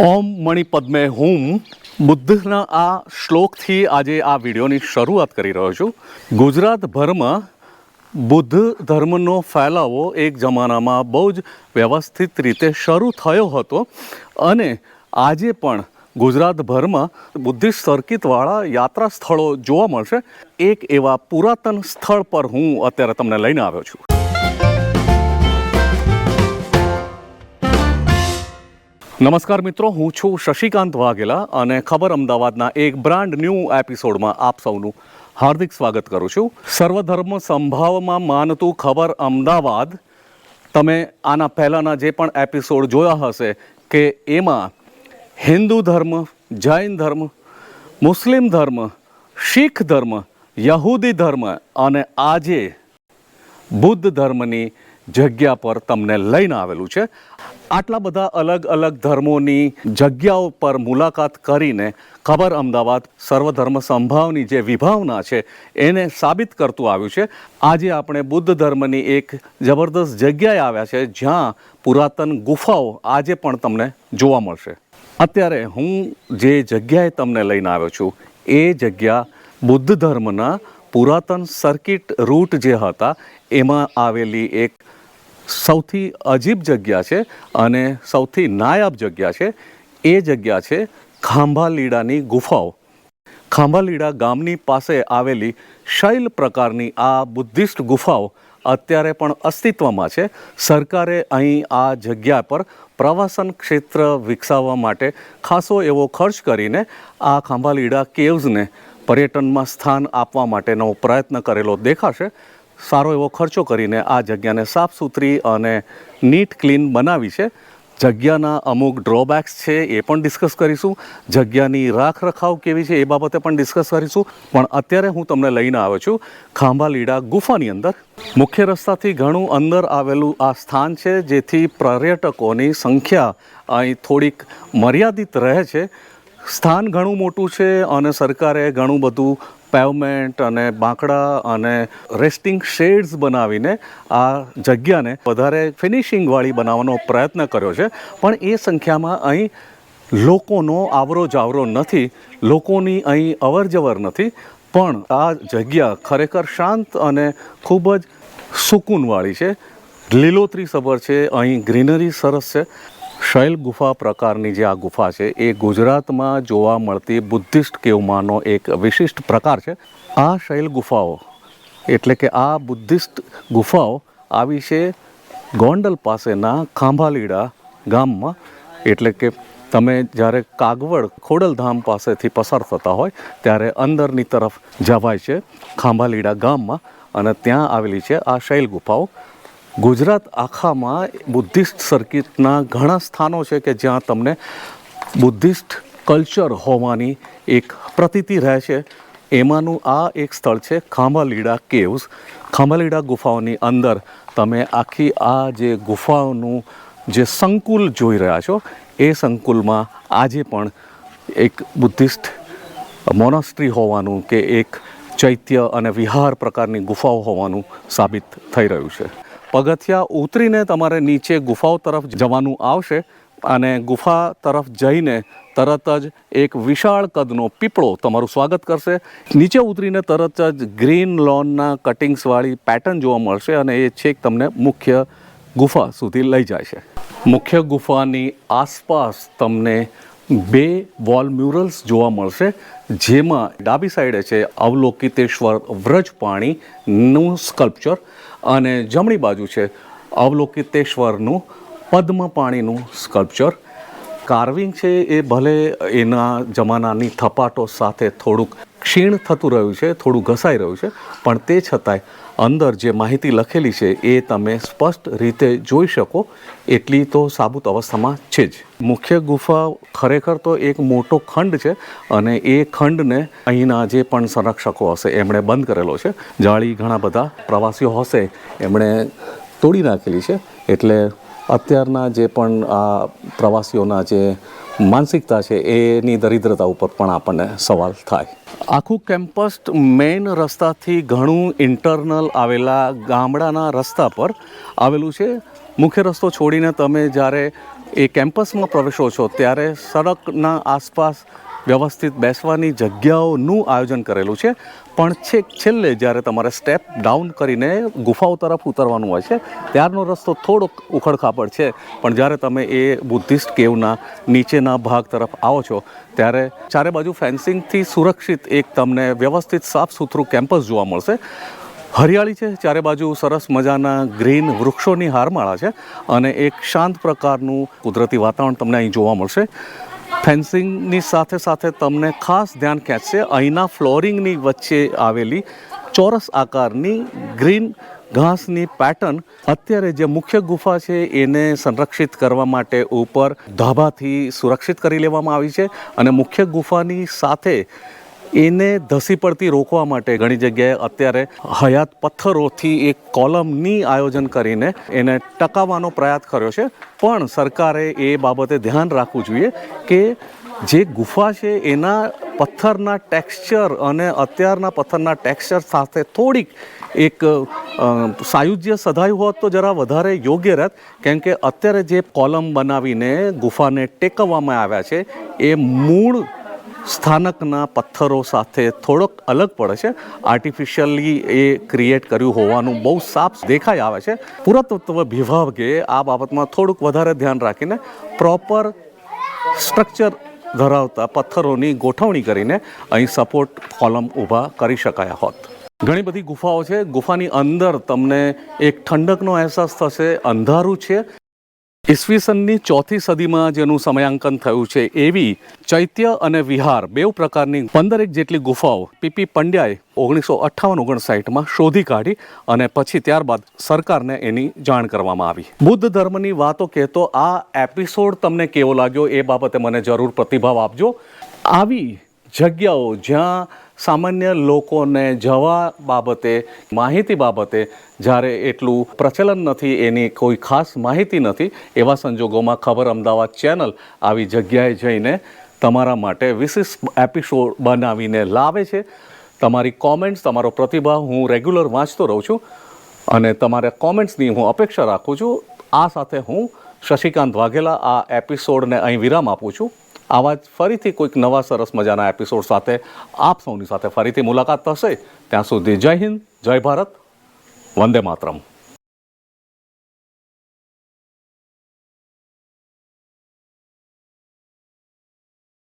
ઓમ મણિ પદ્મે હુમ. બુદ્ધના આ શ્લોકથી આજે આ વિડીયોની શરૂઆત કરી રહ્યો છું. ગુજરાતભરમાં બુદ્ધ ધર્મનો ફેલાવો એક જમાનામાં બહુ જ વ્યવસ્થિત રીતે શરૂ થયો હતો અને આજે પણ ગુજરાતભરમાં બુદ્ધિસ્ટ સર્કિટવાળા યાત્રા સ્થળો જોવા મળશે. એક એવા પુરાતન સ્થળ પર હું અત્યારે તમને લઈને આવ્યો છું. નમસ્કાર મિત્રો, હું છું શશિકાંત વાઘેલા અને ખબર અમદાવાદના એક બ્રાન્ડ ન્યૂ એપિસોડમાં આપ સૌનું હાર્દિક સ્વાગત કરું છું. સર્વધર્મ સંભાવમાં માનતું ખબર અમદાવાદ, તમે આના પહેલાંના જે પણ એપિસોડ જોયા હશે કે એમાં હિન્દુ ધર્મ, જૈન ધર્મ, મુસ્લિમ ધર્મ, શીખ ધર્મ, યહૂદી ધર્મ અને આજે બુદ્ધ ધર્મની જગ્યા પર તમને લઈને આવેલું છે. આટલા બધા અલગ અલગ ધર્મોની જગ્યાઓ પર મુલાકાત કરીને ખબર અમદાવાદ સર્વધર્મ સંભાવની જે વિભાવના છે એને સાબિત કરતું આવ્યું છે. આજે આપણે બુદ્ધ ધર્મની એક જબરદસ્ત જગ્યાએ આવ્યા છે, જ્યાં પુરાતન ગુફાઓ આજે પણ તમને જોવા મળશે. અત્યારે હું જે જગ્યાએ તમને લઈને આવ્યો છું, એ જગ્યા બુદ્ધ ધર્મના પુરાતન સર્કિટ રૂટ જે હતા, એમાં આવેલી એક સૌથી અજીબ જગ્યા છે અને સૌથી નાયાબ જગ્યા છે. એ જગ્યા છે ખાંભાલીડાની ગુફાઓ. ખાંભાલીડા ગામની પાસે આવેલી શૈલ પ્રકારની આ બુદ્ધિસ્ટ ગુફાઓ અત્યારે પણ અસ્તિત્વમાં છે. સરકારે અહીં આ જગ્યા પર પ્રવાસન ક્ષેત્ર વિકસાવવા માટે ખાસો એવો ખર્ચ કરીને આ ખાંભાલીડા કેવ્સને પર્યટનમાં સ્થાન આપવા માટેનો પ્રયત્ન કરેલો દેખાશે. સારો એવો ખર્ચો કરીને આ જગ્યાને સાફ સુથરી અને નીટ ક્લીન બનાવી છે. જગ્યાના અમુક ડ્રોબેક્સ છે એ પણ ડિસ્કસ કરીશું. જગ્યાની રાખ રખાવ કેવી છે એ બાબતે પણ ડિસ્કસ કરીશું. પણ અત્યારે હું તમને લઈને આવ્યો છું ખાંભાલીડા ગુફાની અંદર. મુખ્ય રસ્તાથી ઘણું અંદર આવેલું આ સ્થાન છે, જેથી પર્યટકોની સંખ્યા અહીં થોડીક મર્યાદિત રહે છે. સ્થાન ઘણું મોટું છે અને સરકારે ઘણું બધું પેવમેન્ટ અને બાંકડા અને રેસ્ટિંગ શેડ્સ બનાવીને આ જગ્યાને વધારે ફિનિશિંગવાળી બનાવવાનો પ્રયત્ન કર્યો છે. પણ એ સંખ્યામાં અહીં લોકોનો આવરો જાવરો નથી, લોકોની અહીં અવર જવર નથી. પણ આ જગ્યા ખરેખર શાંત અને ખૂબ જ સુકૂનવાળી છે. લીલોતરી સભર છે, અહીં ગ્રીનરી સરસ છે. શૈલ ગુફા પ્રકારની જે આ ગુફા છે, એ ગુજરાતમાં જોવા મળતી બુદ્ધિસ્ટ કેવમાંનો એક વિશિષ્ટ પ્રકાર છે. આ શૈલ ગુફાઓ, એટલે કે આ બુદ્ધિસ્ટ ગુફાઓ આવી છે ગોંડલ પાસેના ખાંભાલીડા ગામમાં, એટલે કે તમે જ્યારે કાગવડ ખોડલધામ પાસેથી પસાર થતા હોય, ત્યારે અંદરની તરફ જવાય છે ખાંભાલીડા ગામમાં અને ત્યાં આવેલી છે આ શૈલ ગુફાઓ. ગુજરાત આખામાં બુદ્ધિસ્ટ સર્કિટના ઘણા સ્થાનો છે કે જ્યાં તમને બુદ્ધિસ્ટ કલ્ચર હોવાની એક પ્રતીતિ રહે છે. એમાંનું આ એક સ્થળ છે ખાંભાલીડા કેવ્સ. ખાંભાલીડા ગુફાઓની અંદર તમે આખી આ જે ગુફાઓનું જે સંકુલ જોઈ રહ્યા છો, એ સંકુલમાં આજે પણ એક બુદ્ધિસ્ટ મોનાસ્ટ્રી હોવાનું કે એક ચૈત્ય અને વિહાર પ્રકારની ગુફાઓ હોવાનું સાબિત થઈ રહ્યું છે. પગથિયા ઉતરીને તમારે નીચે ગુફાઓ તરફ જવાનું આવશે અને ગુફા તરફ જઈને તરત જ એક વિશાળ કદનો પીપળો તમારું સ્વાગત કરશે. નીચે ઉતરીને તરત જ ગ્રીન લોનના કટિંગ્સવાળી પેટર્ન જોવા મળશે અને એ છેક તમને મુખ્ય ગુફા સુધી લઈ જાય છે. મુખ્ય ગુફાની આસપાસ તમને બે વોલ મ્યુરલ્સ જોવા મળશે, જેમાં ડાબી સાઈડે છે અવલોકિતેશ્વર વ્રજપાણીનું સ્કલ્પચર અને જમણી બાજુ છે અવલોકિતેશ્વરનું પદ્મપાણીનું સ્કલ્પચર કાર્વિંગ છે એ ભલે એના જમાનાની થપાટો સાથે થોડુંક ક્ષીણ થતું રહ્યું છે, થોડું ઘસાઈ રહ્યું છે, પણ તે છતાંય અંદર જે માહિતી લખેલી છે એ તમે સ્પષ્ટ રીતે જોઈ શકો. એટલી તો સાબુત અવસ્થામાં છે જ. મુખ્ય ગુફા ખરેખર તો એક મોટો ખંડ છે અને એ ખંડને અહીંના જે પણ સંરક્ષકો હશે, એમણે બંધ કરેલો છે. જાળી ઘણા બધા પ્રવાસીઓ હશે, એમણે તોડી નાખેલી છે. એટલે અત્યારના જે પણ આ પ્રવાસીઓના જે માનસિકતા છે, એની દરિદ્રતા ઉપર પણ આપણને સવાલ થાય. આખું કેમ્પસ મેઇન રસ્તાથી ઘણું ઇન્ટરનલ આવેલા ગામડાના રસ્તા પર આવેલું છે. મુખ્ય રસ્તો છોડીને તમે જ્યારે એ કેમ્પસમાં પ્રવેશો છો, ત્યારે સડકના આસપાસ વ્યવસ્થિત બેસવાની જગ્યાઓનું આયોજન કરેલું છે. પણ છેક છેલ્લે જ્યારે તમારે સ્ટેપ ડાઉન કરીને ગુફાઓ તરફ ઉતરવાનું હોય છે, ત્યારનો રસ્તો થોડોક ઉખડખાપડ છે. પણ જ્યારે તમે એ બુદ્ધિસ્ટ કેવના નીચેના ભાગ તરફ આવો છો, ત્યારે ચારે બાજુ ફેન્સિંગથી સુરક્ષિત એક તમને વ્યવસ્થિત સાફ સુથરું કેમ્પસ જોવા મળશે. હરિયાળી છે, ચારે બાજુ સરસ મજાના ગ્રીન વૃક્ષોની હારમાળા છે અને એક શાંત પ્રકારનું કુદરતી વાતાવરણ તમને અહીં જોવા મળશે. ફેન્સિંગની સાથે સાથે તમને ખાસ ધ્યાન ખેંચશે અહીંના ફ્લોરિંગની વચ્ચે આવેલી ચોરસ આકારની ગ્રીન ઘાસની પેટર્ન. અત્યારે જે મુખ્ય ગુફા છે એને સંરક્ષિત કરવા માટે ઉપર ધાબાથી સુરક્ષિત કરી લેવામાં આવી છે અને મુખ્ય ગુફાની સાથે એને ધસી પડતી રોકવા માટે ઘણી જગ્યાએ અત્યારે હયાત પથ્થરોથી એક કોલમની આયોજન કરીને એને ટકાવવાનો પ્રયાસ કર્યો છે. પણ સરકારે એ બાબતે ધ્યાન રાખવું જોઈએ કે જે ગુફા છે એના પથ્થરના ટેક્સચર અને અત્યારના પથ્થરના ટેક્સચર સાથે થોડીક એક સાયુજ્ય સધાયું હોત તો જરા વધારે યોગ્ય રહેત. કેમ કે અત્યારે જે કોલમ બનાવીને ગુફાને ટેકવવામાં આવ્યા છે, એ મૂળ સ્થાનકના પથ્થરો સાથે થોડોક અલગ પડે છે. આર્ટિફિશિયલી એ ક્રિએટ કર્યું હોવાનું બહુ સાફ દેખાઈ આવે છે. પુરાતત્વ વિભાગે આ બાબતમાં થોડુંક વધારે ધ્યાન રાખીને પ્રોપર સ્ટ્રક્ચર ધરાવતા પથ્થરોની ગોઠવણી કરીને અહીં સપોર્ટ કોલમ ઊભા કરી શકાયા હોત. ઘણી બધી ગુફાઓ છે. ગુફાની અંદર તમને એક ઠંડકનો અહેસાસ થશે, અંધારું છે. ઈસવીસનની ચોથી સદીમાં જેનું સમયાંકન થયું છે. એવી ચૈત્ય અને વિહાર બે પ્રકારની પંદરેક જેટલી ગુફાઓ પીપી પંડ્યાએ ઓગણીસો અઠ્ઠાવન ઓગણસાઠમાં શોધી કાઢી અને પછી ત્યારબાદ સરકારને એની જાણ કરવામાં આવી. બુદ્ધ ધર્મની વાતો કહેતો આ એપિસોડ તમને કેવો લાગ્યો એ બાબતે મને જરૂર પ્રતિભાવ આપજો. આવી જગ્યાઓ જ્યાં સામાન્ય લોકોને જવા બાબતે, માહિતી બાબતે જ્યારે એટલું પ્રચલન નથી, એની કોઈ ખાસ માહિતી નથી, એવા સંજોગોમાં ખબર અમદાવાદ ચેનલ આવી જગ્યાએ જઈને તમારા માટે વિશિષ્ટ એપિસોડ બનાવીને લાવે છે. તમારી કોમેન્ટ્સ તમારો પ્રતિભાવ હું રેગ્યુલર વાંચતો રહું છું અને તમારા કોમેન્ટ્સની હું અપેક્ષા રાખું છું. આ સાથે હું શશિકાંત વાઘેલા આ એપિસોડને અહીં વિરામ આપું છું. આવા જ ફરીથી કોઈક નવા સરસ મજાના એપિસોડ સાથે આપ સૌની સાથે ફરીથી મુલાકાત થશે. ત્યાં સુધી જય હિન્દ, જય ભારત, વંદે માતરમ.